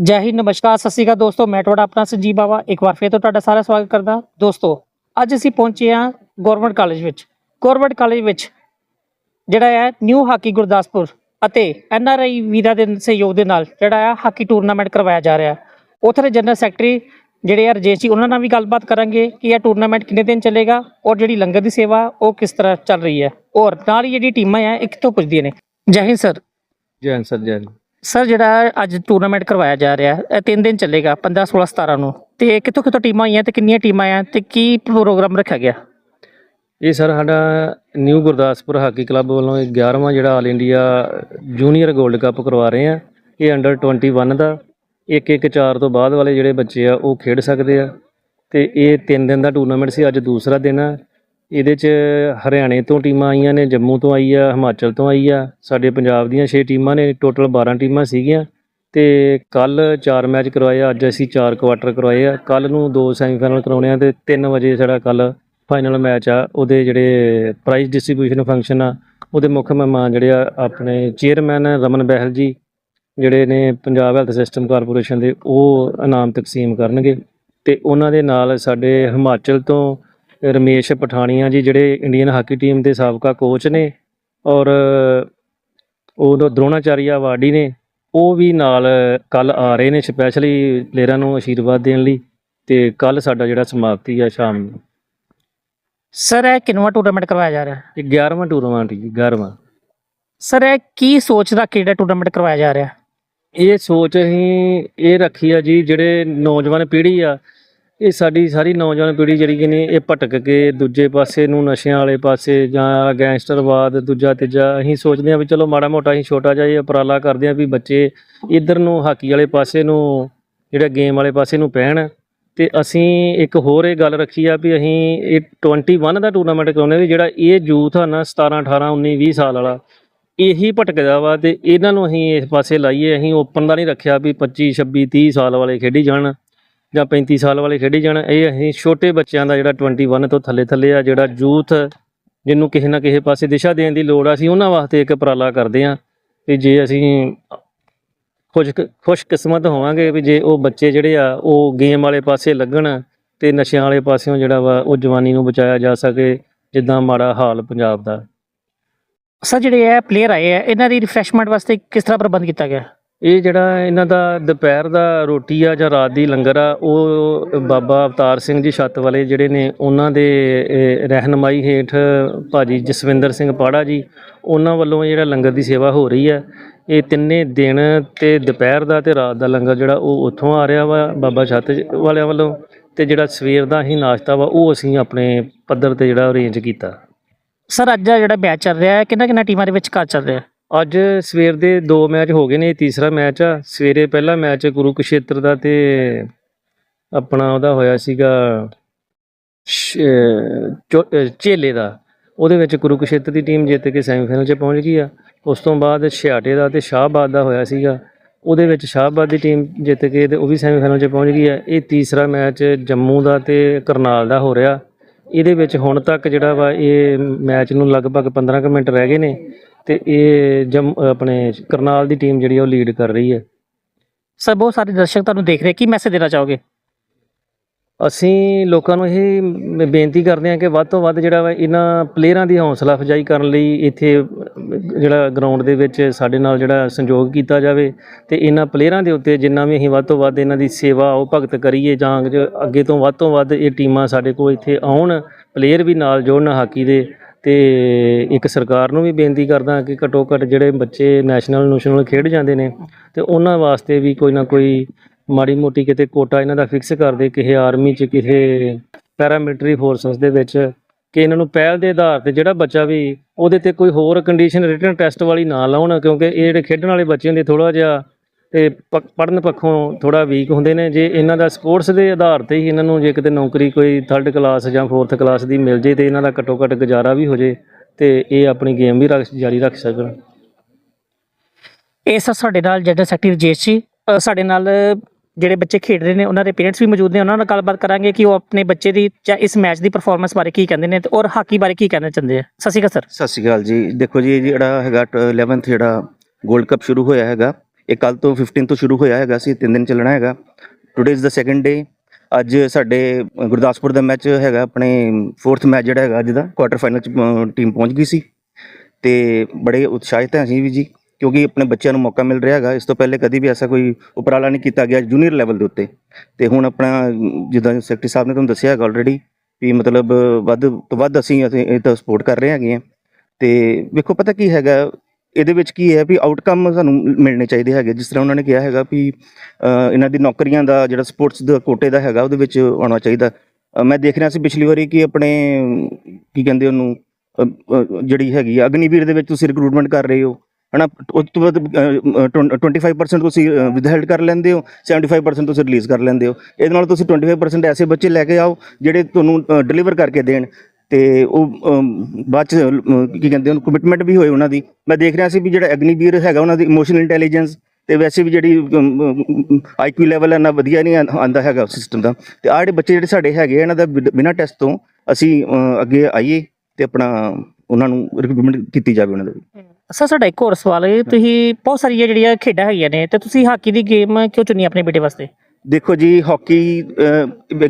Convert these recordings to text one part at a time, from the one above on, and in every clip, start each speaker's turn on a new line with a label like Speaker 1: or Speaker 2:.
Speaker 1: ਜੈ ਹਿੰਦ, ਨਮਸਕਾਰ, ਸਤਿ ਸ਼੍ਰੀ ਅਕਾਲ ਦੋਸਤੋ, ਮੈਂ ਤੁਹਾਡਾ ਆਪਣਾ ਸੰਜੀਵ ਬਾਵਾ, ਇੱਕ ਵਾਰ ਫੇਰ ਤੋਂ ਤੁਹਾਡਾ ਸਾਰਾ ਸਵਾਗਤ ਕਰਦਾ। ਦੋਸਤੋ, ਅੱਜ ਅਸੀਂ ਪਹੁੰਚੇ ਹਾਂ ਗਵਰਨਮੈਂਟ ਕਾਲਜ ਵਿੱਚ। ਗਵਰਨਮੈਂਟ ਕਾਲਜ ਵਿੱਚ ਜਿਹੜਾ ਹੈ ਨਿਊ ਹਾਕੀ ਗੁਰਦਾਸਪੁਰ ਅਤੇ ਐਨ ਆਰ ਆਈ ਵੀਰਾਂ ਦੇ ਸਹਿਯੋਗ ਦੇ ਨਾਲ ਜਿਹੜਾ ਆ ਹਾਕੀ ਟੂਰਨਾਮੈਂਟ ਕਰਵਾਇਆ ਜਾ ਰਿਹਾ ਹੈ। ਉੱਥੇ ਦੇ ਜਨਰਲ ਸੈਕਟਰੀ ਜਿਹੜੇ ਆ ਰਜੇਸ਼ ਜੀ, ਉਹਨਾਂ ਨਾਲ ਵੀ ਗੱਲਬਾਤ ਕਰਾਂਗੇ ਕਿ ਇਹ ਟੂਰਨਾਮੈਂਟ ਕਿੰਨੇ ਦਿਨ ਚੱਲੇਗਾ ਔਰ ਜਿਹੜੀ ਲੰਗਰ ਦੀ ਸੇਵਾ, ਉਹ ਕਿਸ ਤਰ੍ਹਾਂ ਚੱਲ ਰਹੀ ਹੈ। ਔਰ ਨਾਲ ਹੀ ਜਿਹੜੀ ਟੀਮਾਂ ਆ ਇਹ ਕਿੱਥੋਂ ਪੁੱਜਦੀਆਂ ਨੇ। ਜੈ ਹਿੰਦ, ਸਰ।
Speaker 2: ਜੈ ਹਿੰਦ, ਸਰ, ਜੈ ਹਿੰਦ।
Speaker 1: ਸਰ ਜਿਹੜਾ ਅੱਜ ਟੂਰਨਾਮੈਂਟ ਕਰਵਾਇਆ ਜਾ ਰਿਹਾ ਹੈ, ਇਹ ਤਿੰਨ ਦਿਨ ਚੱਲੇਗਾ 15 16 17 ਨੂੰ। ਤੇ ਕਿੱਥੋਂ ਕਿੱਥੋਂ ਟੀਮਾਂ ਆਈਆਂ ਤੇ ਕਿੰਨੀਆਂ ਟੀਮਾਂ ਆਈਆਂ ਤੇ ਕੀ ਪ੍ਰੋਗਰਾਮ ਰੱਖਿਆ ਗਿਆ?
Speaker 2: ਇਹ ਸਰ ਸਾਡਾ ਨਿਊ ਗੁਰਦਾਸਪੁਰ ਹਾਕੀ ਕਲੱਬ ਵੱਲੋਂ ਇਹ 11ਵਾਂ ਜਿਹੜਾ ਆਲ ਇੰਡੀਆ ਜੂਨੀਅਰ 골ਡ ਕੱਪ ਕਰਵਾ ਰਹੇ ਆ ਇਹ ਅੰਡਰ 21 ਦਾ ਇੱਕ ਇੱਕ ਚਾਰ ਤੋਂ ਬਾਅਦ ਵਾਲੇ ਜਿਹੜੇ ਬੱਚੇ ਆ, ਉਹ ਖੇਡ ਸਕਦੇ ਆ। ਤੇ ਇਹ ਤਿੰਨ ਦਿਨ ਦਾ ਟੂਰਨਾਮੈਂਟ ਸੀ, ਅੱਜ ਦੂਸਰਾ ਦਿਨ ਆ। ਇਹਦੇ ਚ ਹਰਿਆਣੇ ਤੋਂ ਟੀਮਾਂ ਆਈਆਂ ਨੇ, ਜੰਮੂ ਤੋਂ ਆਈ ਆ, ਹਿਮਾਚਲ ਤੋਂ ਆਈ ਆ। ਸਾਡੇ ਪੰਜਾਬ ਦੀਆਂ 6 ਟੀਮਾਂ ਨੇ, ਟੋਟਲ 12 ਟੀਮਾਂ ਸੀਗੀਆਂ। ਤੇ ਕੱਲ 4 ਮੈਚ ਕਰਵਾਏ ਆ, ਅੱਜ ਅਸੀਂ 4 ਕੁਆਟਰ ਕਰਵਾਏ ਆ। ਕੱਲ ਨੂੰ ਦੋ ਸੈਮੀਫਾਈਨਲ ਕਰਾਉਣੇ ਆ ਤੇ 3 ਵਜੇ ਸਾਡਾ ਕੱਲ ਫਾਈਨਲ ਮੈਚ ਆ। ਉਹਦੇ ਜਿਹੜੇ ਪ੍ਰਾਈਜ਼ ਡਿਸਟ੍ਰੀਬਿਊਸ਼ਨ ਫੰਕਸ਼ਨ ਆ, ਉਹਦੇ ਮੁੱਖ ਮਹਿਮਾਨ ਜਿਹੜੇ ਆ, ਆਪਣੇ ਚੇਅਰਮੈਨ ਰਮਨ ਬਹਿਲ ਜੀ, ਜਿਹੜੇ ਨੇ ਪੰਜਾਬ ਹੈਲਥ ਸਿਸਟਮ ਕਾਰਪੋਰੇਸ਼ਨ ਦੇ, ਉਹ ਇਨਾਮ ਤਕਸੀਮ ਕਰਨਗੇ। ਤੇ ਉਹਨਾਂ ਦੇ ਨਾਲ ਸਾਡੇ ਹਿਮਾਚਲ ਤੋਂ ਰਮੇਸ਼ ਪਠਾਣੀਆ ਜੀ ਜਿਹੜੇ ਇੰਡੀਅਨ ਹਾਕੀ ਟੀਮ ਦੇ ਸਾਬਕਾ ਕੋਚ ਨੇ ਔਰ ਉਹ ਦ੍ਰੋਣਾਚਾਰੀਆ ਅਵਾਰਡੀ ਨੇ ਉਹ ਵੀ ਨਾਲ ਕੱਲ ਆ ਰਹੇ ਨੇ ਸਪੈਸ਼ਲੀ ਪਲੇਅਰਾਂ ਨੂੰ ਆਸ਼ੀਰਵਾਦ ਦੇਣ ਲਈ ਤੇ ਕੱਲ ਸਾਡਾ ਜਿਹੜਾ ਸਮਾਪਤੀ ਆ ਸ਼ਾਮ ਨੂੰ।
Speaker 1: ਸਰ ਇਹ ਕਿੰਨਵਾਂ ਟੂਰਨਾਮੈਂਟ ਕਰਵਾਇਆ ਜਾ ਰਿਹਾ? ਹੈ
Speaker 2: ਇਹ 11ਵਾਂ ਟੂਰਨਾਮੈਂਟ ਜੀ 11ਵਾਂ
Speaker 1: ਸਰ ਇਹ ਕੀ ਸੋਚ ਰੱਖ ਕੇ ਜਿਹੜਾ ਟੂਰਨਾਮੈਂਟ ਕਰਵਾਇਆ ਜਾ ਰਿਹਾ? ਹੈ
Speaker 2: ਇਹ ਸੋਚ ਅਸੀਂ ਇਹ ਰੱਖੀ ਆ ਜੀ ਜਿਹੜੇ ਨੌਜਵਾਨ ਪੀੜ੍ਹੀ ਆ ਇਹ ਸਾਡੀ ਸਾਰੀ ਨੌਜਵਾਨ ਪੀੜ੍ਹੀ ਜਿਹੜੀ ਕਿ ਨੇ, ਇਹ ਭਟਕ ਕੇ ਦੂਜੇ ਪਾਸੇ ਨੂੰ, ਨਸ਼ਿਆਂ ਵਾਲੇ ਪਾਸੇ ਜਾਂ ਗੈਂਗਸਟਰਵਾਦ ਦੂਜਾ ਤੀਜਾ, ਅਸੀਂ ਸੋਚਦੇ ਹਾਂ ਵੀ ਚਲੋ ਮਾੜਾ ਮੋਟਾ ਅਸੀਂ ਛੋਟਾ ਜਿਹਾ ਇਹ ਉਪਰਾਲਾ ਕਰਦੇ ਹਾਂ ਵੀ ਬੱਚੇ ਇਧਰ ਨੂੰ, ਹਾਕੀ ਵਾਲੇ ਪਾਸੇ ਨੂੰ, ਜਿਹੜਾ ਗੇਮ ਵਾਲੇ ਪਾਸੇ ਨੂੰ ਪੈਣ। ਤੇ ਅਸੀਂ ਇੱਕ ਹੋਰ ਇਹ ਗੱਲ ਰੱਖੀ ਆ ਵੀ ਅਸੀਂ ਇਹ 21 ਦਾ ਟੂਰਨਾਮੈਂਟ ਕਰਾਉਂਦੇ ਵੀ ਜਿਹੜਾ ਇਹ ਯੂਥ ਆ ਨਾ 17 18 19 20 ਸਾਲ ਵਾਲਾ, ਇਹੀ ਭਟਕਦਾ ਵਾ ਤੇ ਇਹਨਾਂ ਨੂੰ ਅਸੀਂ ਇਸ ਪਾਸੇ ਲਾਈਏ, ਅਸੀਂ ਓਪਨ ਦਾ ਨਹੀਂ ਰੱਖਿਆ ਵੀ 25 26 30 ਸਾਲ ਵਾਲੇ ਖੇਡੀ ਜਾਣ। ਜਾਂ 35 ਸਾਲ ਵਾਲੇ ਖੇਡੀ ਜਾਣ, ਇਹ ਅਸੀਂ ਛੋਟੇ ਬੱਚਿਆਂ ਦਾ ਜਿਹੜਾ 21 ਤੋਂ ਥੱਲੇ ਥੱਲੇ ਆ, ਜਿਹੜਾ ਯੂਥ ਜਿਹਨੂੰ ਕਿਸੇ ਨਾ ਕਿਸੇ ਪਾਸੇ ਦਿਸ਼ਾ ਦੇਣ ਦੀ ਲੋੜ ਆ, ਅਸੀਂ ਉਹਨਾਂ ਵਾਸਤੇ ਇੱਕ ਉਪਰਾਲਾ ਕਰਦੇ ਆ ਕਿ ਜੇ ਅਸੀਂ ਖੁਸ਼ ਖੁਸ਼ਕਿਸਮਤ ਹੋਵਾਂਗੇ ਵੀ ਜੇ ਉਹ ਬੱਚੇ ਜਿਹੜੇ ਆ, ਉਹ ਗੇਮ ਵਾਲੇ ਪਾਸੇ ਲੱਗਣ ਤੇ ਨਸ਼ਿਆਂ ਵਾਲੇ ਪਾਸਿਓਂ ਜਿਹੜਾ ਵਾ, ਉਹ ਜਵਾਨੀ ਨੂੰ ਬਚਾਇਆ ਜਾ ਸਕੇ, ਜਿੱਦਾਂ ਮਾੜਾ ਹਾਲ ਪੰਜਾਬ ਦਾ।
Speaker 1: ਸਰ, ਜਿਹੜੇ ਇਹ ਪਲੇਅਰ ਆਏ ਆ, ਇਹਨਾਂ ਦੀ ਰਿਫਰੈਸ਼ਮੈਂਟ ਵਾਸਤੇ ਕਿਸ ਤਰ੍ਹਾਂ ਪ੍ਰਬੰਧ ਕੀਤਾ ਗਿਆ?
Speaker 2: ਇਹ ਜਿਹੜਾ ਇਹਨਾਂ ਦਾ ਦੁਪਹਿਰ ਦਾ ਰੋਟੀ ਆ ਜਾਂ ਰਾਤ ਦੀ ਲੰਗਰ ਆ ਉਹ ਬਾਬਾ ਅਵਤਾਰ ਸਿੰਘ ਜੀ ਛੱਤ ਵਾਲੇ ਜਿਹੜੇ ਨੇ ਉਹਨਾਂ ਦੇ ਅਹ, ਰਹਿਨਮਾਈ ਹੇਠ ਭਾਜੀ ਜਸਵਿੰਦਰ ਸਿੰਘ ਪਾੜਾ ਜੀ ਉਹਨਾਂ ਵੱਲੋਂ ਜਿਹੜਾ ਲੰਗਰ ਦੀ ਸੇਵਾ ਹੋ ਰਹੀ ਹੈ ਇਹ ਤਿੰਨੇ ਦਿਨ ਤੇ ਦੁਪਹਿਰ ਦਾ ਤੇ ਰਾਤ ਦਾ ਲੰਗਰ ਜਿਹੜਾ ਉਹ ਉੱਥੋਂ ਆ ਰਿਹਾ ਵਾ ਬਾਬਾ ਛੱਤ ਵਾਲਿਆਂ ਵੱਲੋਂ ਤੇ ਜਿਹੜਾ ਸਵੇਰ ਦਾ ਹੀ ਨਾਸ਼ਤਾ ਵਾ ਉਹ ਅਸੀਂ ਆਪਣੇ ਪੱਧਰ ਤੇ ਜਿਹੜਾ ਅਰੇਂਜ ਕੀਤਾ।
Speaker 1: ਸਰ ਅੱਜ ਜਿਹੜਾ ਬੈਚ ਚੱਲ ਰਿਹਾ ਹੈ ਕਿੰਨਾ ਕਿੰਨਾ ਟੀਮਾਂ ਦੇ ਵਿੱਚ ਕਰ ਚੱਲ ਰਿਹਾ?
Speaker 2: ਅੱਜ ਸਵੇਰ ਦੇ ਦੋ ਮੈਚ ਹੋ ਗਏ ਨੇ, ਇਹ ਤੀਸਰਾ ਮੈਚ ਆ। ਸਵੇਰੇ ਪਹਿਲਾ ਮੈਚ ਕੁਰੂਕਸ਼ੇਤਰ ਦਾ ਤੇ ਆਪਣਾ ਉਹਦਾ ਹੋਇਆ ਸੀਗਾ, ਸ਼- ਝੇਲੇ ਦਾ। ਉਹਦੇ ਵਿੱਚ ਕੁਰੂਕਸ਼ੇਤਰ ਦੀ ਟੀਮ ਜਿੱਤ ਕੇ ਸੈਮੀਫਾਈਨਲ 'ਚ ਪਹੁੰਚ ਗਈ ਆ। ਉਸ ਤੋਂ ਬਾਅਦ ਛਿਆਟੇ ਦਾ ਤੇ ਸ਼ਾਹਬਾਦ ਦਾ ਹੋਇਆ ਸੀਗਾ। ਉਹਦੇ ਵਿੱਚ ਸ਼ਾਹਬਾਦ ਦੀ ਟੀਮ ਜਿੱਤ ਕੇ ਤੇ ਉਹ ਵੀ ਸੈਮੀਫਾਈਨਲ 'ਚ ਪਹੁੰਚ ਗਈ ਆ। ਇਹ ਤੀਸਰਾ ਮੈਚ ਜੰਮੂ ਦਾ ਤੇ ਕਰਨਾਲ ਦਾ ਹੋ ਰਿਹਾ। ਇਹਦੇ ਵਿੱਚ ਹੁਣ ਤੱਕ ਜਿਹੜਾ ਵਾ ਇਹ ਮੈਚ ਨੂੰ ਲਗਭਗ 15 ਕੁ ਮਿੰਟ ਰਹਿ ਗਏ ਨੇ ਤੇ ਇਹ ਜਮ ਆਪਣੇ ਕਰਨਾਲ ਦੀ ਟੀਮ ਜਿਹੜੀ ਆ ਉਹ ਲੀਡ ਕਰ ਰਹੀ ਹੈ।
Speaker 1: ਸਰ ਬਹੁਤ ਸਾਰੇ ਦਰਸ਼ਕ ਤੁਹਾਨੂੰ ਦੇਖ ਰਹੇ ਕੀ ਮੈਸੇਜ ਦੇਣਾ ਚਾਹੋਗੇ?
Speaker 2: ਅਸੀਂ ਲੋਕਾਂ ਨੂੰ ਇਹ ਮ- ਬੇਨਤੀ ਕਰਦੇ ਹਾਂ ਕਿ ਵੱਧ ਤੋਂ ਵੱਧ ਜਿਹੜਾ ਵਾ ਇਹਨਾਂ ਪਲੇਅਰਾਂ ਦੀ ਹੌਸਲਾ ਅਫਜ਼ਾਈ ਕਰਨ ਲਈ ਇੱਥੇ, ਜਿਹੜਾ ਗਰਾਊਂਡ ਦੇ ਵਿੱਚ ਸਾਡੇ ਨਾਲ ਜਿਹੜਾ ਸੰਯੋਗ ਕੀਤਾ ਜਾਵੇ ਤੇ ਇਹਨਾਂ ਪਲੇਅਰਾਂ ਦੇ ਉੱਤੇ ਜਿੰਨਾ ਵੀ ਅਸੀਂ ਵੱਧ ਤੋਂ ਵੱਧ ਇਹਨਾਂ ਦੀ ਸੇਵਾ ਉਹ ਭਗਤ ਕਰੀਏ ਜਾਂ ਅੱਗੇ ਤੋਂ ਵੱਧ ਤੋਂ ਵੱਧ ਇਹ ਟੀਮਾਂ ਸਾਡੇ ਕੋਲ ਇੱਥੇ ਆਉਣ, ਪਲੇਅਰ ਵੀ ਨਾਲ ਜੋੜਨ ਹਾਕੀ ਦੇ ਤੇ ਇੱਕ ਸਰਕਾਰ ਨੂੰ ਵੀ ਬੇਨਤੀ ਕਰਦਾ ਕਿ ਘੱਟੋ ਘੱਟ ਜਿਹੜੇ ਬੱਚੇ ਨੈਸ਼ਨਲ ਨੈਸ਼ਨਲ ਖੇਡ ਜਾਂਦੇ ਨੇ ਤੇ ਉਹਨਾਂ ਵਾਸਤੇ ਵੀ ਕੋਈ ਨਾ ਕੋਈ ਮਾੜੀ ਮੋਟੀ ਕਿਤੇ ਕੋਟਾ ਇਹਨਾਂ ਦਾ ਫਿਕਸ ਕਰ ਦੇ, ਕਿਸੇ ਆਰਮੀ 'ਚ, ਕਿਸੇ ਪੈਰਾਮਿਲਟਰੀ ਫੋਰਸਸ ਦੇ ਵਿੱਚ, ਕਿ ਇਹਨਾਂ ਨੂੰ ਪਹਿਲ ਦੇ ਆਧਾਰ ਤੇ ਜਿਹੜਾ ਬੱਚਾ ਵੀ ਉਹਦੇ ਤੇ ਕੋਈ ਹੋਰ ਕੰਡੀਸ਼ਨ ਰਿਟਨ ਟੈਸਟ ਵਾਲੀ ਨਾ ਲਾਉਣ, ਕਿਉਂਕਿ ਇਹ ਜਿਹੜੇ ਖੇਡਣ ਵਾਲੇ ਬੱਚੇ ਹੁੰਦੇ ਥੋੜਾ ਜਿਹਾ ਤੇ ਪੜਨ ਪੱਖੋਂ ਥੋੜਾ ਵੀਕ ਹੁੰਦੇ ਨੇ, ਜੇ ਇਹਨਾਂ ਦਾ ਸਪੋਰਟਸ ਦੇ ਆਧਾਰ ਤੇ ਹੀ ਇਹਨਾਂ ਨੂੰ ਜੇ ਕਿਤੇ ਨੌਕਰੀ ਕੋਈ ਥਰਡ ਕਲਾਸ ਜਾਂ ਫੋਰਥ ਕਲਾਸ ਦੀ ਮਿਲ ਜੇ ਤੇ ਇਹਨਾਂ ਦਾ ਘੱਟੋ ਘੱਟ ਗੁਜ਼ਾਰਾ ਵੀ ਹੋ ਜੇ, ਤੇ ਇਹ ਆਪਣੀ ਗੇਮ ਵੀ ਰੱਖ, ਜਾਰੀ ਰੱਖ ਸਕਣ।
Speaker 1: ਇਹ ਸਰ ਸਾਡੇ ਨਾਲ ਜਨਰਲ ਸੈਕਟਰੀ ਰਜੇਸ਼ ਸਾਡੇ ਨਾਲ ਜਿਹੜੇ ਬੱਚੇ ਖੇਡ ਰਹੇ ਨੇ, ਉਹਨਾਂ ਦੇ ਪੇਰੈਂਟਸ ਵੀ ਮੌਜੂਦ ਨੇ, ਉਹਨਾਂ ਨਾਲ ਗੱਲਬਾਤ ਕਰਾਂਗੇ ਕਿ ਉਹ ਆਪਣੇ ਬੱਚੇ ਦੀ ਜਾਂ ਇਸ ਮੈਚ ਦੀ ਪਰਫਾਰਮੈਂਸ ਬਾਰੇ ਕੀ ਕਹਿੰਦੇ ਨੇ ਤੇ ਔਰ ਹਾਕੀ ਬਾਰੇ ਕੀ ਕਹਿਣਾ ਚਾਹੁੰਦੇ ਆ। ਸਤਿ ਸ਼੍ਰੀ ਅਕਾਲ ਸਰ।
Speaker 3: ਸਤਿ ਸ਼੍ਰੀ ਅਕਾਲ ਜੀ। ਦੇਖੋ ਜੀ ਜਿਹੜਾ ਹੈਗਾ 11th ਜਿਹੜਾ ਗੋਲਡ ਕੱਪ ਸ਼ੁਰੂ ਹੋਇਆ ਹੈਗਾ, ਇਹ ਕੱਲ ਤੋਂ 15 ਤੋਂ ਸ਼ੁਰੂ ਹੋਇਆ ਹੈਗਾ ਸੀ, ਤਿੰਨ ਦਿਨ ਚੱਲਣਾ ਹੈਗਾ। Today is the second day ਅੱਜ ਸਾਡੇ ਗੁਰਦਾਸਪੁਰ ਦਾ ਮੈਚ ਹੈਗਾ, ਆਪਣੇ ਫੋਰਥ ਮੈਚ ਜਿਹੜਾ ਹੈਗਾ ਅੱਜ ਦਾ ਕੁਆਟਰ ਫਾਈਨਲ ਚ ਟੀਮ ਪਹੁੰਚ ਗਈ ਸੀ। ਤੇ ਬੜੇ ਉਤਸ਼ਾਹਿਤ ਹਾਂ ਅਸੀਂ ਵੀ ਜੀ। ਕਿਉਂਕਿ ਆਪਣੇ ਬੱਚਿਆਂ ਨੂੰ ਮੌਕਾ ਮਿਲ ਰਿਹਾ ਹੈਗਾ। ਇਸ ਤੋਂ ਪਹਿਲੇ ਕਦੀ ਵੀ ਐਸਾ ਕੋਈ ਉਪਰਾਲਾ ਨਹੀਂ ਕੀਤਾ ਗਿਆ ਜੂਨੀਅਰ ਲੈਵਲ ਦੇ ਉੱਤੇ। ਤੇ ਹੁਣ ਆਪਣਾ, ਜਿੱਦਾਂ ਸੈਕਟਰੀ ਸਾਹਿਬ ਨੇ ਤੁਹਾਨੂੰ ਦੱਸਿਆ ਹੈਗਾ ਆਲਰੇਡੀ ਵੀ ਮਤਲਬ ਵੱਧ ਤੋਂ ਵੱਧ ਅਸੀਂ ਅਸੀਂ ਇਹ ਤਾਂ ਸਪੋਰਟ ਕਰ ਰਹੇ ਹੈਗੇ ਆ ਤੇ ਵੇਖੋ ਪਤਾ ਕੀ ਹੈਗਾ, ਇਹਦੇ ਵਿੱਚ ਕੀ ਹੈ ਵੀ ਆਊਟਕਮ ਸਾਨੂੰ ਮਿਲਣੇ ਚਾਹੀਦੇ ਹੈਗੇ। ਜਿਸ ਤਰ੍ਹਾਂ ਉਹਨਾਂ ਨੇ ਕਿਹਾ ਹੈਗਾ ਵੀ ਇਹਨਾਂ ਦੀ ਨੌਕਰੀਆਂ ਦਾ ਜਿਹੜਾ ਸਪੋਰਟਸ ਦਾ ਕੋਟੇ ਦਾ ਹੈਗਾ, ਉਹਦੇ ਵਿੱਚ ਆਉਣਾ ਚਾਹੀਦਾ। ਮੈਂ ਦੇਖ ਰਿਹਾ ਸੀ ਪਿਛਲੀ ਵਾਰੀ ਕਿ ਆਪਣੇ, ਕੀ ਕਹਿੰਦੇ ਉਹਨੂੰ ਜਿਹੜੀ ਹੈਗੀ ਆ, ਅਗਨੀਵੀਰ ਦੇ ਵਿੱਚ ਤੁਸੀਂ ਰਿਕਰੂਟਮੈਂਟ ਕਰ ਰਹੇ ਹੋ। ਹਨਾ? ਉਸ ਤੋਂ ਬਾਅਦ ਅ, ਅ, 25% ਤੁਸੀਂ ਵਿਦਹੈਲਡ ਕਰ ਲੈਂਦੇ ਹੋ 75% ਤੁਸੀਂ ਰਿਲੀਜ਼ ਕਰ ਲੈਂਦੇ ਹੋ। ਇਹਦੇ ਨਾਲ ਤੁਸੀਂ 25% ਐਸੇ ਬੱਚੇ ਲੈ ਕੇ ਆਓ ਜਿਹੜੇ ਤੁਹਾਨੂੰ ਡਿਲੀਵਰ ਕਰਕੇ ਦੇਣ। ਤੇ ਉਹ ਅਮ, ਬਾਅਦ ਚ ਅਮ, ਕੀ ਕਹਿੰਦੇ ਉਹਨੂੰ ਕਮਿਟਮੈਂਟ ਵੀ ਹੋਏ ਉਹਨਾਂ ਦੀ। ਮੈਂ ਦੇਖ ਰਿਹਾ ਸੀ ਵੀ ਜਿਹੜਾ ਅਗਨੀਵੀਰ ਹੈਗਾ ਉਹਨਾਂ ਦੀ ਇਮੋਸ਼ਨਲ ਇੰਟੈਲੀਜੈਂਸ ਤੇ ਵੈਸੇ ਵੀ ਜਿਹੜੀ ਆਈਕਿਊ ਲੈਵਲ ਇੰਨਾ ਵਧੀਆ ਨਹੀਂ ਆਂਦਾ ਹੈਗਾ ਸਿਸਟਮ ਦਾ। ਤੇ ਆਹ ਜਿਹੜੇ ਬੱਚੇ ਜਿਹੜੇ ਸਾਡੇ ਹੈਗੇ ਆ, ਇਹਨਾਂ ਦਾ ਬਿਨ- ਬਿਨਾਂ ਟੈਸਟ ਤੋਂ ਅਸੀਂ ਅ, ਅੱਗੇ ਆਈਏ ਤੇ ਆਪਣਾ ਉਹਨਾਂ ਨੂੰ ਰਿਕਮੈਂਡ ਕੀਤੀ ਜਾਵੇ ਉਹਨਾਂ ਦੀ।
Speaker 1: ਸਰ ਸਾਡਾ ਇੱਕ ਹੋਰ ਸਵਾਲ ਹੈ। ਤੁਸੀਂ ਬਹੁਤ ਸਾਰੀਆਂ ਜਿਹੜੀਆਂ ਖੇਡਾਂ ਹੈਗੀਆਂ ਨੇ ਤੇ ਤੁਸੀਂ ਹਾਕੀ ਦੀ ਗੇਮ ਕਿਉਂ ਚੁਣੀ ਆਪਣੇ ਬੇਟੇ ਵਾਸਤੇ?
Speaker 3: ਦੇਖੋ ਜੀ ਹਾਕੀ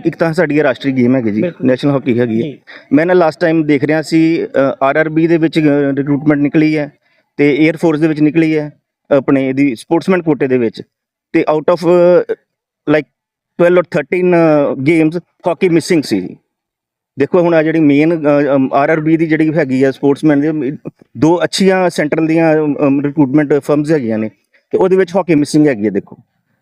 Speaker 3: ਇੱਕ ਤਾਂ ਸਾਡੀ ਇਹ ਰਾਸ਼ਟਰੀ ਗੇਮ ਹੈਗੀ ਜੀ
Speaker 1: ਬਿਲਕੁਲ।
Speaker 3: ਨੈਸ਼ਨਲ ਹਾਕੀ ਹੈਗੀ ਹੈ।
Speaker 1: ਜੀ।
Speaker 3: ਮੈਂ ਨਾ ਲਾਸਟ ਟਾਈਮ ਦੇਖ ਰਿਹਾ ਸੀ ਆਰਆਰਬੀ ਦੇ ਵਿੱਚ ਰਿਕਰੂਟਮੈਂਟ ਨਿਕਲੀ ਹੈ ਤੇ 에ਅਰ ਫੋਰਸ ਦੇ ਵਿੱਚ ਨਿਕਲੀ ਹੈ ਆਪਣੇ ਇਹਦੀ ਸਪੋਰਟਸਮੈਨ ਕੋਟੇ ਦੇ ਵਿੱਚ। ਤੇ ਆਊਟ ਆਫ ਲਾਈਕ 12 ਔਰ 13 ਗੇਮਸ ਹਾਕੀ ਮਿਸਿੰਗ ਸੀ ਦੇਖੋ ਹੁਣ ਆ ਜਿਹੜੀ ਮੇਨ ਆਰਆਰਬੀ ਦੀ ਜਿਹੜੀ ਹੈਗੀ ਆ ਸਪੋਰਟਸਮੈਨ ਦੀ ਦੋ ਅੱਛੀਆਂ ਸੈਂਟਰਲ ਦੀਆਂ ਰਿਕਰੂਟਮੈਂਟ ਫਰਮਸ ਹੈਗੀਆਂ ਨੇ ਤੇ ਉਹਦੇ ਵਿੱਚ ਹਾਕੀ ਮਿਸਿੰਗ ਹੈਗੀ ਹੈ ਦੇਖੋ।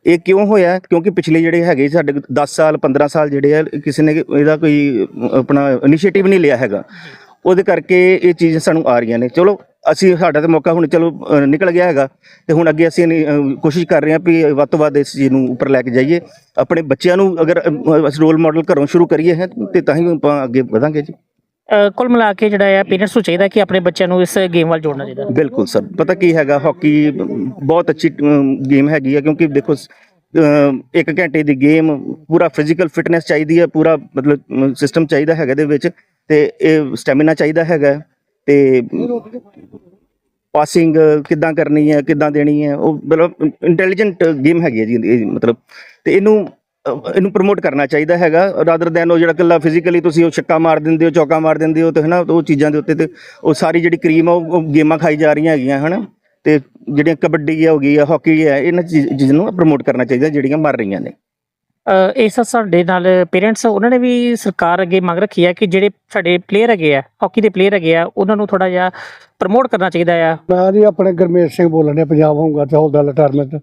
Speaker 3: ਇਹ ਕਿਉਂ ਹੋਇਆ? ਕਿਉਂਕਿ ਪਿਛਲੇ ਜਿਹੜੇ ਹੈਗੇ ਸਾਡੇ 10 ਸਾਲ 15 ਸਾਲ ਜਿਹੜੇ ਆ, ਕਿਸੇ ਨੇ ਇਹਦਾ ਕੋਈ ਆਪਣਾ ਇਨੀਸ਼ੀਏਟਿਵ ਨਹੀਂ ਲਿਆ ਹੈਗਾ। ਉਹਦੇ ਕਰਕੇ ਇਹ ਚੀਜ਼ ਸਾਨੂੰ ਆ ਰਹੀਆਂ ਨੇ। ਚਲੋ ਅਸੀਂ ਸਾਡਾ ਤਾਂ ਮੌਕਾ ਹੁਣ ਚਲੋ ਅ, ਨਿਕਲ ਗਿਆ ਹੈਗਾ। ਤੇ ਹੁਣ ਅੱਗੇ ਅਸੀਂ ਅ, ਕੋਸ਼ਿਸ਼ ਕਰ ਰਹੇ ਹਾਂ ਵੀ ਵੱਧ ਤੋਂ ਵੱਧ ਇਸ ਚੀਜ਼ ਨੂੰ ਉੱਪਰ ਲੈ ਕੇ ਜਾਈਏ। ਆਪਣੇ ਬੱਚਿਆਂ ਨੂੰ ਅਗਰ ਅ, ਅਸੀਂ ਰੋਲ ਮਾਡਲ ਘਰੋਂ ਸ਼ੁਰੂ ਕਰੀਏ ਹੈ ਤੇ ਤਾਂ ਹੀ ਆਪਾਂ ਅੱਗੇ ਵਧਾਂਗੇ ਜੀ।
Speaker 1: ਅ, ਕੁੱਲ ਮਿਲਾ ਕੇ ਜਿਹੜਾ ਆ ਪੇਰੈਂਟਸ ਨੂੰ ਚਾਹੀਦਾ ਕਿ ਆਪਣੇ ਬੱਚਿਆਂ ਨੂੰ ਇਸ ਗੇਮ ਵੱਲ ਜੋੜਨਾ ਚਾਹੀਦਾ।
Speaker 3: ਬਿਲਕੁਲ ਸਰ ਪਤਾ ਕੀ ਹੈਗਾ ਹਾਕੀ ਬਹੁਤ ਅੱਛੀ ਗੇਮ ਹੈਗੀ ਹੈ ਕਿਉਂਕਿ ਦੇਖੋ ਸ- ਅਮ, ਇੱਕ ਘੰਟੇ ਦੀ ਗੇਮ ਪੂਰਾ ਫਿਜ਼ੀਕਲ ਫਿਟਨੈਸ ਚਾਹੀਦੀ ਹੈ ਪੂਰਾ ਮਤਲਬ ਸਿਸਟਮ ਚਾਹੀਦਾ ਹੈਗਾ ਇਹਦੇ ਵਿੱਚ। ਤੇ ਇਹ ਸਟੈਮਿਨਾ ਚਾਹੀਦਾ ਹੈਗਾ ਤੇ ਪਾਸਿੰਗ ਕਿੱਦਾਂ ਕਰਨੀ ਹੈ, ਕਿੱਦਾਂ ਦੇਣੀ ਹੈ, ਉਹ ਮਤਲਬ ਇੰਟੈਲੀਜੈਂਟ ਗੇਮ ਹੈਗੀ ਹੈ ਜੀ, ਇਹ ਮਤਲਬ ਤੇ ਇਹਨੂੰ ਇਹਨੂੰ ਪ੍ਰਮੋਟ ਕਰਨਾ ਚਾਹੀਦਾ ਹੈਗਾ ਰਾਦਰ ਦੈਨ ਉਹ ਜਿਹੜਾ ਕੱਲਾ ਫਿਜ਼ੀਕਲੀ ਤੁਸੀਂ ਉਹ ਛੱਕਾ ਮਾਰ ਦਿੰਦੇ ਹੋ, ਚੌਕਾ ਮਾਰ ਦਿੰਦੇ ਹੋ, ਤੇ ਹਨਾ, ਉਹ ਚੀਜ਼ਾਂ ਦੇ ਉੱਤੇ ਤੇ ਉਹ ਸਾਰੀ ਜਿਹੜੀ ਕਰੀਮ ਆ, ਉਹ ਗੇਮਾਂ ਖਾਈ ਜਾ ਰਹੀਆਂ ਹੈਗੀਆਂ, ਹਨਾ, ਤੇ ਜਿਹੜੀਆਂ ਕਬੱਡੀ ਆ, ਹੋ ਗਈ ਆ, ਹਾਕੀ ਹੈ ਇਹਨਾਂ ਚੀਜ਼ ਚੀਜ਼ ਨੂੰ ਪ੍ਰਮੋਟ ਕਰਨਾ ਚਾਹੀਦਾ, ਜਿਹੜੀਆਂ ਮਰ ਰਹੀਆਂ ਨੇ।
Speaker 1: ਅ, ਇਸ ਸਾਡੇ ਨਾਲ ਪੇਰੈਂਟਸ ਉਹਨਾਂ ਨੇ ਵੀ ਸਰਕਾਰ ਅੱਗੇ ਮੰਗ ਰੱਖੀ ਹੈ ਕਿ ਜਿਹੜੇ ਸਾਡੇ ਪਲੇਅਰ ਹੈਗੇ ਆ ਹਾਕੀ ਦੇ ਪਲੇਅਰ ਹੈਗੇ ਆ ਉਹਨਾਂ ਨੂੰ ਥੋੜਾ ਜਿਹਾ ਪ੍ਰਮੋਟ ਕਰਨਾ ਚਾਹੀਦਾ ਆ।
Speaker 4: ਮੈਂ ਜੀ ਆਪਣੇ ਗਰਮੇਸ਼ ਸਿੰਘ ਬੋਲਣ ਡਿਆ ਪੰਜਾਬ ਹੋਊਗਾ ਤੇ ਹੌਲਦਾਰ ਰਿਟਾਇਰਮੈਂਟ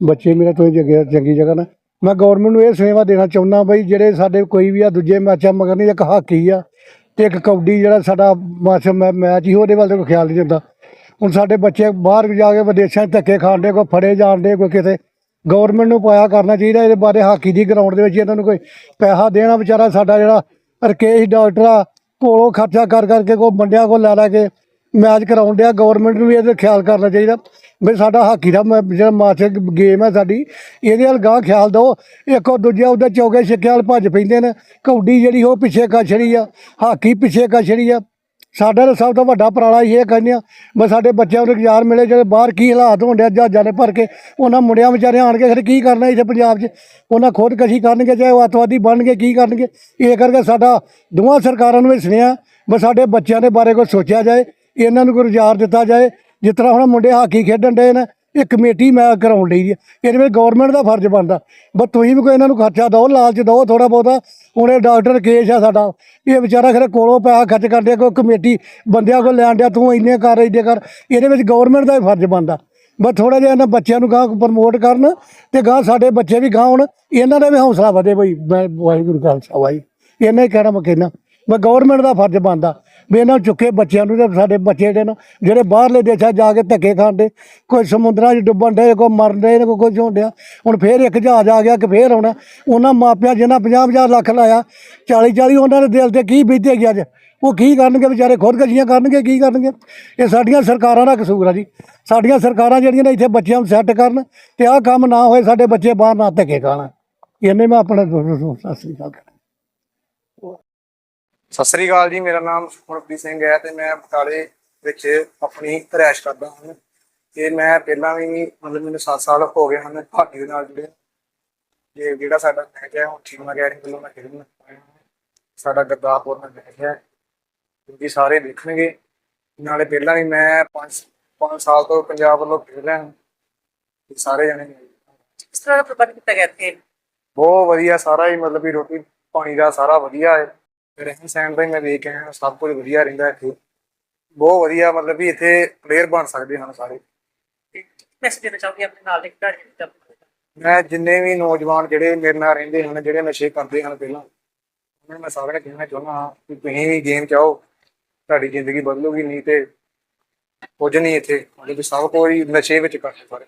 Speaker 4: ਬੱਚੇ ਮੇਰੇ ਤੋਂ ਜਗ੍ਹਾ ਚੰਗੀ ਜਗ੍ਹਾ ਨਾ। ਮੈਂ ਗਵਰਨਮੈਂਟ ਨੂੰ ਇਹ ਸੇਵਾ ਦੇਣਾ ਚਾਹੁੰਦਾ ਬਈ ਜਿਹੜੇ ਸਾਡੇ ਕੋਈ ਵੀ ਆ ਦੂਜੇ ਮੈਚਾਂ ਮਗਰ ਨਹੀਂ ਇੱਕ ਹਾਕੀ ਆ ਤੇ ਇੱਕ ਕਬੱਡੀ ਜਿਹੜਾ ਸਾਡਾ ਮੈਚ ਮੈਚ ਹੀ ਉਹਦੇ ਵੱਲ ਤਾਂ ਕੋਈ ਖਿਆਲ ਨਹੀਂ ਦਿੰਦਾ। ਹੁਣ ਸਾਡੇ ਬੱਚੇ ਬਾਹਰ ਜਾ ਕੇ ਵਿਦੇਸ਼ਾਂ 'ਚ ਧੱਕੇ ਖਾਂਦੇ ਕੋਈ ਫੜੇ ਜਾਣ ਦੇ ਕੋਈ ਕਿਤੇ ਗਵਰਨਮੈਂਟ ਨੂੰ ਪਾਇਆ ਕਰਨਾ ਚਾਹੀਦਾ, ਇਹਦੇ ਬਾਰੇ ਹਾਕੀ ਦੀ ਗਰਾਊਂਡ ਦੇ ਵਿੱਚ ਇਹਨਾਂ ਨੂੰ ਕੋਈ ਪੈਸਾ ਦੇਣਾ ਵਿਚਾਰਾ ਸਾਡਾ ਜਿਹੜਾ ਰਕੇਸ਼ ਡਾਕਟਰ ਆ, ਕੋਲੋਂ ਖਰਚਾ ਕਰ ਕਰਕੇ ਕੋ ਬੰਦਿਆਂ ਕੋਲ ਲੈ ਲੈ ਕੇ ਮੈਚ ਕਰਾਉਣ ਡਿਆ ਗਵਰਨਮੈਂਟ ਨੂੰ ਵੀ ਇਹਦੇ ਖਿਆਲ ਕਰਨਾ ਚਾਹੀਦਾ। ਵੀ ਸਾਡਾ ਹਾਕੀ ਦਾ ਮ- ਜਿਹੜਾ ਮਾਚ ਗੇਮ ਹੈ ਸਾਡੀ, ਇਹਦੇ ਵੱਲ ਗਾਂ ਖਿਆਲ ਦਿਓ। ਇੱਕੋ ਦੂਜਾ ਉਹਦੇ ਚੌਕੇ ਛੱਕੇ ਵੱਲ ਭੱਜ ਪੈਂਦੇ ਨੇ। ਕੌਡੀ ਜਿਹੜੀ ਉਹ ਪਿੱਛੇ ਕਛੜੀ ਆ, ਹਾਕੀ ਪਿੱਛੇ ਕਛੜੀ ਆ। ਸਾਡਾ ਤਾਂ ਸਭ ਤੋਂ ਵੱਡਾ ਉਪਰਾਲਾ ਇਹ ਕਹਿੰਦੇ ਆ ਬਸ ਸਾਡੇ ਬੱਚਿਆਂ ਨੂੰ ਰੁਜ਼ਗਾਰ ਮਿਲੇ, ਜਿਹੜੇ ਬਾਹਰ ਕੀ ਹਾਲਾਤ ਹੋਣ ਡਿਆ ਜਹਾਜ਼ਾਂ ਨੇ ਭਰ ਕੇ, ਉਹਨਾਂ ਮੁੰਡਿਆਂ ਵਿਚਾਰਿਆਂ ਆਣ ਕੇ ਫਿਰ ਕੀ ਕਰਨਾ ਇੱਥੇ ਪੰਜਾਬ 'ਚ? ਉਹਨਾਂ ਖੁਦਕਸ਼ੀ ਕਰਨਗੇ, ਚਾਹੇ ਉਹ ਅੱਤਵਾਦੀ ਬਣਨਗੇ, ਕੀ ਕਰਨਗੇ? ਇਹ ਕਰਕੇ ਸਾਡਾ ਦੋਵਾਂ ਸਰਕਾਰਾਂ ਨੂੰ ਇਹ ਸੁਨੇਹਾ ਬਸ ਸਾਡੇ ਬੱਚਿਆਂ ਦੇ ਬਾਰੇ ਕੋਈ ਸੋਚਿਆ ਜਾਏ, ਇਹਨਾਂ ਨੂੰ ਕੋਈ ਰੁਜ਼ਗਾਰ ਦਿੱਤਾ ਜਾਏ, ਜਿਸ ਤਰ੍ਹਾਂ ਹੁਣ ਮੁੰਡੇ ਹਾਕੀ ਖੇਡਣ ਡਏ ਨੇ, ਇਹ ਕਮੇਟੀ ਮੈਂ ਕਰਾਉਣ ਲਈ ਇਹਦੇ ਵਿੱਚ ਗਵਰਨਮੈਂਟ ਦਾ ਫਰਜ਼ ਬਣਦਾ। ਬਸ ਤੁਸੀਂ ਵੀ ਕੋਈ ਇਹਨਾਂ ਨੂੰ ਖਰਚਾ ਦਿਓ, ਲਾਲਚ ਦਿਓ ਥੋੜਾ ਬਹੁਤਾ ਹੁਣ ਇਹ ਡਾਕਟਰ ਕੇਸ ਆ ਸਾਡਾ। ਇਹ ਵਿਚਾਰਾ ਖਰੇ ਕੋਲੋਂ ਪੈਸਾ ਖਰਚ ਕਰਦੇ ਕੋਈ ਕਮੇਟੀ ਬੰਦਿਆਂ ਕੋਲ ਲੈਣ ਡਿਆ, ਤੂੰ ਇੰਨੇ ਕਰ ਇੰਨੇ ਕਰ। ਇਹਦੇ ਵਿੱਚ ਗਵਰਨਮੈਂਟ ਦਾ ਹੀ ਫਰਜ਼ ਬਣਦਾ। ਬਸ ਥੋੜਾ ਜਿਹਾ ਇਹਨਾਂ ਬੱਚਿਆਂ ਨੂੰ ਗਾਂ ਪ੍ਰਮੋਟ ਕਰਨ ਤੇ ਗਾਂ ਸਾਡੇ ਬੱਚੇ ਵੀ ਗਾਂ ਹੁਣ। ਇਹਨਾਂ ਦਾ ਵੀ ਹੌਸਲਾ ਵਧੇ ਬਈ, ਮੈਂ ਵਾਹਿਗੁਰੂ ਖਾਲਸਾ ਵਾਹਿ ਇਹਨਾਂ ਹੀ ਕਹਿਣਾ ਮੈਂ ਕਹਿਣਾ ਮੈਂ ਗਵਰਨਮੈਂਟ ਦਾ ਫਰਜ਼ ਬਣਦਾ। ਵੀ ਇਹਨਾਂ ਨੂੰ ਚੁੱਕੇ ਬੱਚਿਆਂ ਨੂੰ ਤੇ ਸਾਡੇ ਬੱਚੇ ਜਿਹੜੇ ਨਾ, ਜਿਹੜੇ ਬਾਹਰਲੇ ਦੇਸ਼ਾਂ ਜਾ ਕੇ ਧੱਕੇ ਖਾਂਦੇ, ਕੋਈ ਸਮੁੰਦਰਾਂ 'ਚ ਡੁੱਬਣ ਦੇ ਕੋਈ ਮਰਨ ਦੇ ਕੋਈ ਕੁਝ ਹੋਣ ਡਿਆ। ਹੁਣ ਫੇਰ ਇੱਕ ਜਹਾਜ਼ ਆ ਗਿਆ ਕਿ ਫੇਰ ਆਉਣਾ। ਉਹਨਾਂ ਮਾਪਿਆਂ ਜਿਹਨਾਂ 50 50 ਲੱਖ ਲਾਇਆ 40 40 ਉਹਨਾਂ ਦੇ ਦਿਲ ਤੇ ਕੀ ਬੀਤੇ ਗਿਆ ਅੱਜ ਉਹ ਕੀ ਕਰਨਗੇ ਵਿਚਾਰੇ? ਖੁਦਕਸ਼ੀਆਂ ਕਰਨਗੇ, ਕੀ ਕਰਨਗੇ? ਇਹ ਸਾਡੀਆਂ ਸਰਕਾਰਾਂ ਦਾ ਕਸੂਰ ਆ ਜੀ। ਸਾਡੀਆਂ ਸਰਕਾਰਾਂ ਜਿਹੜੀਆਂ ਨੇ ਇੱਥੇ ਬੱਚਿਆਂ ਨੂੰ ਸੈੱਟ ਕਰਨ ਤੇ ਆਹ ਕੰਮ ਨਾ ਹੋਏ, ਸਾਡੇ ਬੱਚੇ ਬਾਹਰ ਨਾ ਧੱਕੇ ਖਾਣ। ਇਹਨੇ ਮੈਂ ਆਪਣੇ ਸਤਿ ਸ੍ਰੀ ਅਕਾਲ।
Speaker 5: ਸਤਿ ਸ੍ਰੀ ਅਕਾਲ ਜੀ ਮੇਰਾ ਨਾਮ ਸੁਖਮਨਪ੍ਰੀਤ ਸਿੰਘ ਹੈ ਤੇ ਮੈਂ ਬਟਾਲੇ ਵਿੱਚ ਆਪਣੀ ਰਿਹਾਇਸ਼ ਕਰਦਾ ਹਾਂ। ਤੇ ਮੈਂ ਪਹਿਲਾਂ ਵੀ ਮਤਲਬ ਮੈਨੂੰ 7 ਸਾਲ ਹੋ ਗਏ ਹਨ ਹਾਕੀ ਦੇ ਨਾਲ ਜੁੜੇ ਜੇ ਜਿਹੜਾ ਸਾਡਾ ਮੈਚ ਹੈ ਉਹ ਟੀਮ ਅਕੈਡਮੀ ਵੱਲੋਂ ਮੈਂ ਖੇਡਣਾ ਸਾਡਾ ਗੁਰਦਾਸਪੁਰ ਨਾਲ ਮੈਚ ਹੈ ਕਿਉਂਕਿ ਸਾਰੇ ਦੇਖਣਗੇ। ਨਾਲੇ ਪਹਿਲਾਂ ਵੀ ਮੈਂ 5 5 ਸਾਲ ਤੋਂ ਪੰਜਾਬ ਵੱਲੋਂ ਖੇਡ ਰਿਹਾ ਹਾਂ। ਤੇ ਸਾਰੇ ਜਣੇ
Speaker 1: ਕਿਸ ਤਰ੍ਹਾਂ ਦਾ ਪ੍ਰਬੰਧ ਕੀਤਾ ਗਿਆ ਇੱਥੇ?
Speaker 5: ਬਹੁਤ ਵਧੀਆ ਸਾਰਾ ਹੀ ਮਤਲਬ ਵੀ ਰੋਟੀ ਪਾਣੀ ਦਾ ਸਾਰਾ ਵਧੀਆ ਹੈ। ਰਹਿਣ ਸਹਿਣ ਦਾ ਹੀ ਮੈਂ ਵੇਖ ਕੇ ਆਇਆ ਸਭ ਕੁਝ ਵਧੀਆ ਰਹਿੰਦਾ ਇੱਥੇ। ਬਹੁਤ ਵਧੀਆ ਮਤਲਬ ਵੀ ਇੱਥੇ ਪਲੇਅਰ ਬਣ ਸਕਦੇ ਹਨ ਸਾਰੇ।
Speaker 1: ਮੈਸੇਜ ਦੇਣਾ ਚਾਹੁੰਦੀ ਆਪਣੇ ਨਾਲ ਦੇ ਖਿਡਾਰੀ ਨੂੰ
Speaker 5: ਮੈਂ ਜਿੰਨੇ ਵੀ ਨੌਜਵਾਨ ਜਿਹੜੇ ਮੇਰੇ ਨਾਲ ਰਹਿੰਦੇ ਹਨ ਜਿਹੜੇ ਨਸ਼ੇ ਕਰਦੇ ਹਨ ਪਹਿਲਾਂ ਉਹਨਾਂ ਨੂੰ ਮੈਂ ਸਾਰਿਆਂ ਨੂੰ ਕਹਿਣਾ ਚਾਹੁੰਦਾ ਹਾਂ ਕਿ ਤੁਸੀਂ ਵੀ ਗੇਮ ਚ ਆਓ ਤੁਹਾਡੀ ਜ਼ਿੰਦਗੀ ਬਦਲੂਗੀ ਨਹੀਂ ਤੇ ਕੁਝ ਨਹੀਂ ਇੱਥੇ। ਮਤਲਬ ਵੀ ਸਭ ਕੋਈ ਨਸ਼ੇ ਵਿੱਚ ਕਰਦੇ ਸਾਰੇ।